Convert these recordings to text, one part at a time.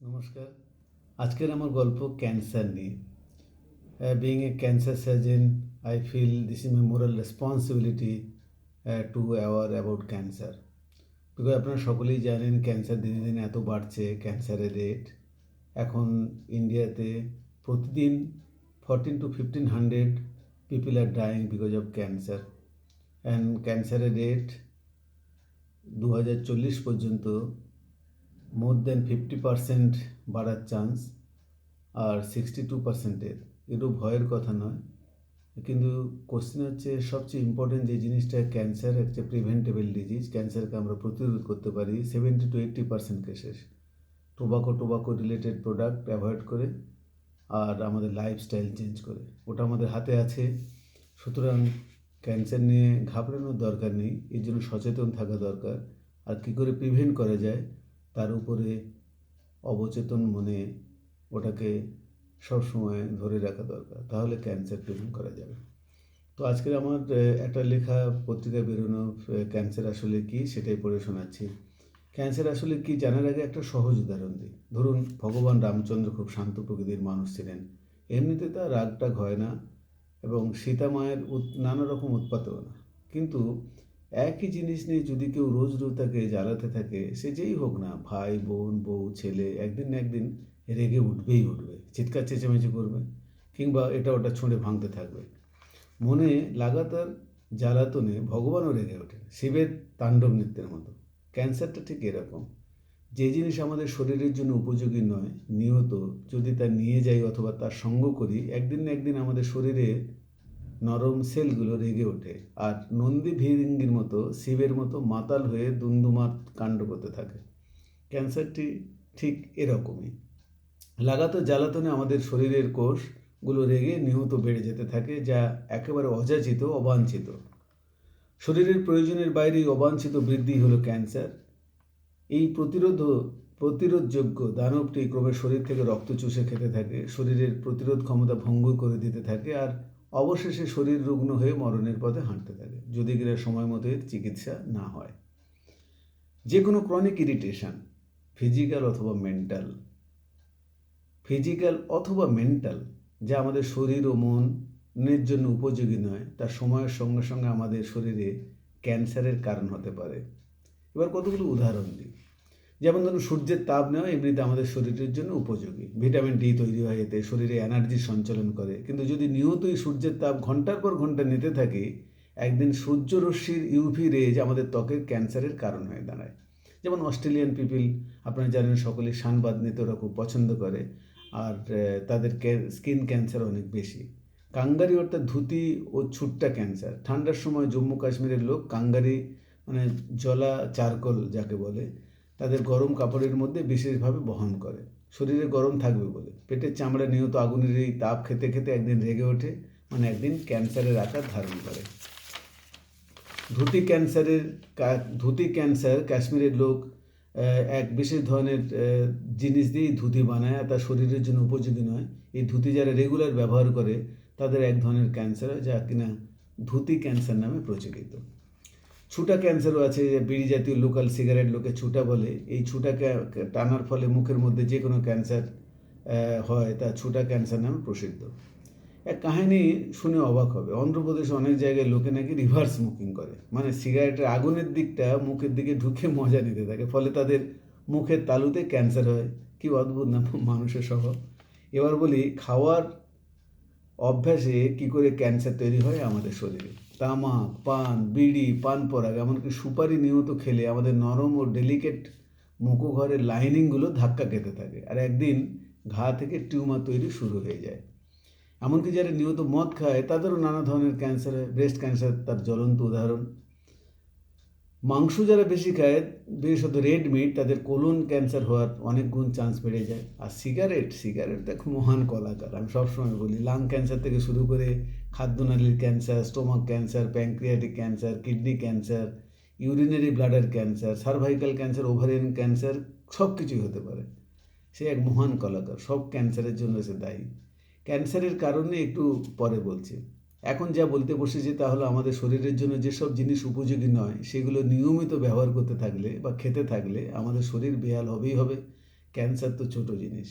নমস্কার। আজকের আমার গল্প ক্যান্সার নিয়ে। Being a cancer surgeon I feel this is my moral responsibility to aware about cancer because আপনারা সকলেই জানেন ক্যান্সার দিনে দিনে এত বাড়ছে ক্যান্সারের রেট এখন ইন্ডিয়াতে প্রতিদিন fourteen to fifteen hundred people are dying because of cancer and ক্যান্সারের রেট দু হাজার চল্লিশ পর্যন্ত মোর দেন ফিফটি পারসেন্ট বাড়ার চান্স আর সিক্সটি টু পার্সেন্টের একটু ভয়ের কথা নয়। কিন্তু কোশ্চেন হচ্ছে, সবচেয়ে ইম্পর্টেন্ট যে জিনিসটা ক্যান্সার একটা প্রিভেন্টেবল ডিজিজ ক্যান্সারকে আমরা প্রতিরোধ করতে পারি seventy to eighty percent cases tobacco tobacco related product avoid করে আর আমাদের লাইফস্টাইল চেঞ্জ করে। ওটা আমাদের হাতে আছে। সুতরাং ক্যান্সার নিয়ে ঘাবড়ানোর দরকার নেই। এর জন্য সচেতন থাকা দরকার। আর কী করে প্রিভেন্ট করা যায়? তার উপরে অবচেতন মনে ওটাকে সবসময় ধরে রাখা দরকার। তাহলে ক্যান্সার প্রিভেন্ট করা যাবে। তো আজকের আমার একটা লেখা পত্রিকায় বেরোনো ক্যান্সার আসলে কি সেটাই পড়ে শোনাচ্ছি। ক্যান্সার আসলে কি জানার আগে একটা সহজ উদাহরণ দিই। ধরুন, ভগবান রামচন্দ্র খুব শান্ত প্রকৃতির মানুষ ছিলেন। এমনিতে তার রাগটাগ হয় না এবং সীতা মায়ের উৎ- নানা রকম উৎপাতও না। কিন্তু একই জিনিস নিয়ে যদি কেউ রোজ রোজ তাকে জ্বালাতে থাকে, সে যেই হোক না, ভাই, বোন, বউ, ছেলে, একদিন না একদিন রেগে উঠবেই উঠবে, চিৎকার, চেঁচামেচি করবে কিংবা এটা ওটা ছুঁড়ে ভাঙতে থাকবে। মনে লাগাতার জ্বালাতনে ভগবানও রেগে ওঠে শিবের তাণ্ডব নৃত্যের মতো। ক্যান্সারটা ঠিক এরকম। যে জিনিস আমাদের শরীরের জন্য উপযোগী নয়, নিয়ত, যদি তা নিয়ে যাই অথবা তার সঙ্গ করি, একদিন না একদিন আমাদের শরীরে নরম সেলগুলো রেগে ওঠে। আর নন্দী ভিরিঙ্গির মতো শিবের মতো মাতাল হয়ে দুন্দুমাত কাণ্ড করতে থাকে। ক্যান্সারটি ঠিক এরকমই। লাগাতো জ্বালাতনে আমাদের শরীরের কোষগুলো রেগে নিহত বেড়ে যেতে থাকে, যা একেবারে অযাচিত, অবাঞ্ছিত। শরীরের প্রয়োজনের বাইরেই অবাঞ্ছিত বৃদ্ধি হলো ক্যান্সার। এই প্রতিরোধ, প্রতিরোধযোগ্য দানবটি ক্রমে শরীর থেকে রক্ত চুষে খেতে থাকে, শরীরের প্রতিরোধ ক্ষমতা ভঙ্গ করে দিতে থাকে, আর অবশেষে শরীর রুগ্ন হয়ে মরণের পথে হাঁটতে থাকে যদি কিনা সময় মতো এর চিকিৎসা না হয়। যে কোনো ক্রনিক ইরিটেশন ফিজিক্যাল অথবা মেন্টাল ফিজিক্যাল অথবা মেন্টাল যা আমাদের শরীর ও মনের জন্য উপযোগী নয়, তা সময়ের সঙ্গে সঙ্গে আমাদের শরীরে ক্যান্সারের কারণ হতে পারে। এবার কতগুলো উদাহরণ দিই। যেমন ধরুন সূর্যের তাপ নেওয়া এমনিতে আমাদের শরীরের জন্য উপযোগী। ভিটামিন ডি তৈরি হয় এতে, শরীরে এনার্জি সঞ্চালন করে। কিন্তু যদি নিয়তই সূর্যের তাপ ঘণ্টার পর ঘণ্টা নিতে থাকি, একদিন সূর্যরশ্মির ইউভি রেজ আমাদের ত্বকের ক্যান্সারের কারণ হয়ে দাঁড়ায়। যেমন অস্ট্রেলিয়ান পিপিল, আপনারা জানেন সকলে সানবাদ নিতে ওরা খুব পছন্দ করে, আর তাদের স্কিন ক্যান্সার অনেক বেশি। কাঙ্গারি অর্থাৎ ধুতি ও ছুট্টা ক্যান্সার। ঠান্ডার সময় জম্মু কাশ্মীরের লোক কাঙ্গারি মানে জলা চারকোল যাকে বলে তাদের গরম কাপড়ের মধ্যে বিশেষভাবে বহন করে। শরীরে গরম থাকবে বলে। পেটের চামড়া নিয়ত আগুনের এই তাপ খেতে খেতে একদিন রেগে ওঠে মানে একদিন ক্যান্সারের আকার ধারণ করে। ধুতি ক্যান্সারের ধুতি ক্যান্সার কাশ্মীরের লোক এক বিশেষ ধরনের জিনিস দিয়েই ধুতি বানায় আর তা শরীরের জন্য উপযোগী নয়। এই ধুতি যারা রেগুলার ব্যবহার করে, তাদের এক ধরনের ক্যান্সার হয়, যা কিনা ধুতি ক্যান্সার নামে প্রচলিত। ছুটা ক্যান্সারও আছে, যে বিড়ি জাতীয় লোকাল সিগারেট লোকে ছুটা বলে, এই ছুটা টানার ফলে মুখের মধ্যে যে কোনো ক্যান্সার হয়, তা ছুটা ক্যান্সার নামে প্রসিদ্ধ। এক কাহিনী শুনে অবাক হবে। অন্ধ্রপ্রদেশে অনেক জায়গায় লোকে নাকি রিভার্স স্মোকিং করে। মানে সিগারেটের আগুনের দিকটা মুখের দিকে ঢুকে মজা নিতে থাকে, ফলে তাদের মুখের তালুতে ক্যান্সার হয়। কি অদ্ভুত না, মানুষের স্বভাব। এবার বলি, খাওয়ার অভ্যাসে কি করে ক্যান্সার তৈরি হয় আমাদের শরীরে? তামাক, পান, বিড়ি পান পরাগ এমনকি সুপারি নিয়ত খেলে। আমাদের নরম ও ডেলিকেট মুখঘরের লাইনিংগুলো ধাক্কা খেতে থাকে আর একদিন ঘা থেকে টিউমার তৈরি শুরু হয়ে যায়। এমনকি যারা নিয়ত মদ খায়, তাদেরও নানা ধরনের ক্যান্সার ব্রেস্ট ক্যান্সার তার জ্বলন্ত উদাহরণ। মাংস যারা বেশি খায়, বিশেষত রেড মিট তাদের কোলন ক্যান্সার হওয়ার অনেক গুণ চান্স বেড়ে যায়। আর সিগারেট সিগারেট এক মহান কলাকার। আমি সবসময় বলি লাং ক্যান্সার থেকে শুরু করে খাদ্যনালীর cancer stomach cancer pancreatic cancer kidney cancer urinary bladder cancer cervical cancer ovarian cancer সব কিছুই হতে পারে। সে এক মহান কলাকার, সব ক্যান্সারের জন্য সে দায়ী। ক্যান্সারের কারণে একটু পরে বলছি। এখন যা বলতে বসেছি তা হলো আমাদের শরীরের জন্য যেসব জিনিস উপযোগী নয়, সেগুলো নিয়মিত ব্যবহার করতে থাকলে বা খেতে থাকলে আমাদের শরীর বেহাল হবেই হবে। ক্যান্সার তো ছোট জিনিস।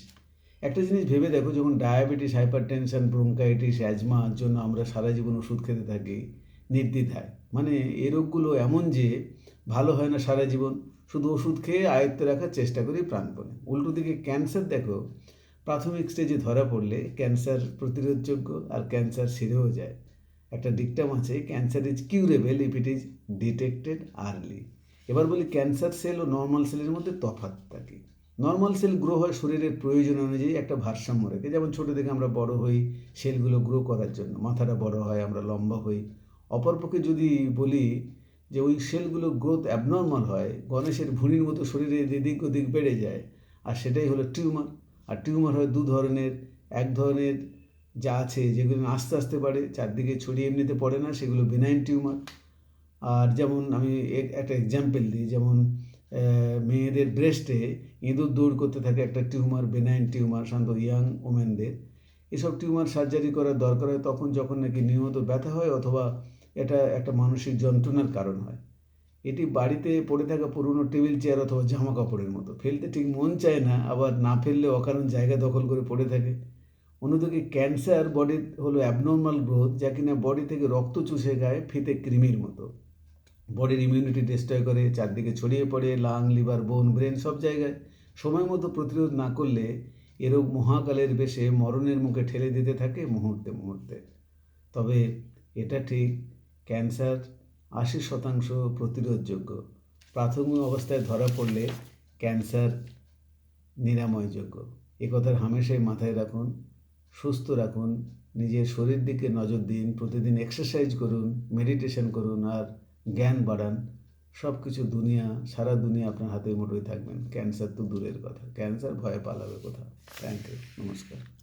একটা জিনিস ভেবে দেখো, যখন ডায়াবেটিস হাইপার টেনশন ব্রঙ্কাইটিস অ্যাজমার জন্য আমরা সারা জীবন ওষুধ খেতে থাকি, নির্দ্বিধায়। মানে এ রোগগুলো এমন যে ভালো হয় না সারা জীবন, শুধু ওষুধ খেয়ে আয়ত্তে রাখার চেষ্টা করি প্রাণপণে। উল্টো দিকে ক্যান্সার দেখো, প্রাথমিক স্টেজে ধরা পড়লে ক্যান্সার প্রতিরোধযোগ্য আর ক্যান্সার সেরেও যায়। একটা ডিকটাম আছে cancer is curable if it is detected early এবার বলি ক্যান্সার সেল ও নর্মাল সেলের মধ্যে তফাৎটা কি নর্মাল সেল গ্রো হয় শরীরের প্রয়োজন অনুযায়ী একটা ভারসাম্য রেখে। যেমন ছোটো থেকে আমরা বড় হই সেলগুলো গ্রো করার জন্য। মাথাটা বড় হয়, আমরা লম্বা হই। অপরপক্ষে যদি বলি যে ওই সেলগুলো গ্রোথ অ্যাবনর্মাল হয়, গণেশের ভুঁড়ির মতো শরীরে এদিক ওদিক বেড়ে যায়, আর সেটাই হলো টিউমার আর টিউমার হয় দু ধরনের। এক ধরনের যা আছে যেগুলো আস্তে আস্তে বাড়ে, চারদিকে ছড়িয়ে এমনিতে পড়ে না, সেগুলো বিনাইন টিউমার আর যেমন আমি একটা এক্সাম্পল দিই, যেমন মেয়েদের ব্রেস্টে ইঁদুর দৌড় করতে থাকে একটা টিউমার বেনাইন টিউমার সাধারণত ইয়াং ওমেনদের এসব টিউমার সার্জারি করার দরকার হয় তখন যখন নাকি নিয়মিত ব্যথা হয় অথবা এটা একটা মানসিক যন্ত্রণার কারণ হয়। এটি বাড়িতে পড়ে থাকা পুরনো টেবিল চেয়ার অথবা জামা কাপড়ের মতো। ফেলতে ঠিক মন চায় না, আবার না ফেললে অকারণ জায়গা দখল করে পড়ে থাকে। অন্যদিকে ক্যান্সার বডির হলো অ্যাবনর্মাল গ্রোথ যা কিনা বডি থেকে রক্ত চুষে গায়ে ফিতে কৃমির মতো। বডির ইমিউনিটি ডিস্ট্রয় করে, চারদিকে ছড়িয়ে পড়ে লাং লিভার বোন ব্রেন সব জায়গায়। সময় মতো প্রতিরোধ না করলে এ রোগ মহাকালের বেশে মরণের মুখে ঠেলে দিতে থাকে মুহূর্তে মুহূর্তে। তবে এটা ঠিক, ক্যান্সার আশি শতাংশ প্রতিরোধযোগ্য। প্রাথমিক অবস্থায় ধরা পড়লে ক্যান্সার নিরাময়যোগ্য। এ কথার হামেশাই মাথায় রাখুন, সুস্থ রাখুন, নিজের শরীর দিকে নজর দিন, প্রতিদিন এক্সারসাইজ করুন মেডিটেশন করুন, আর জ্ঞান বাড়ান সব কিছু দুনিয়া, সারা দুনিয়া আপনার হাতের মুঠোয় থাকবেন। ক্যান্সার তো দূরের কথা। ক্যান্সার ভয়ে পালাবে কোথাও। থ্যাংক ইউ নমস্কার।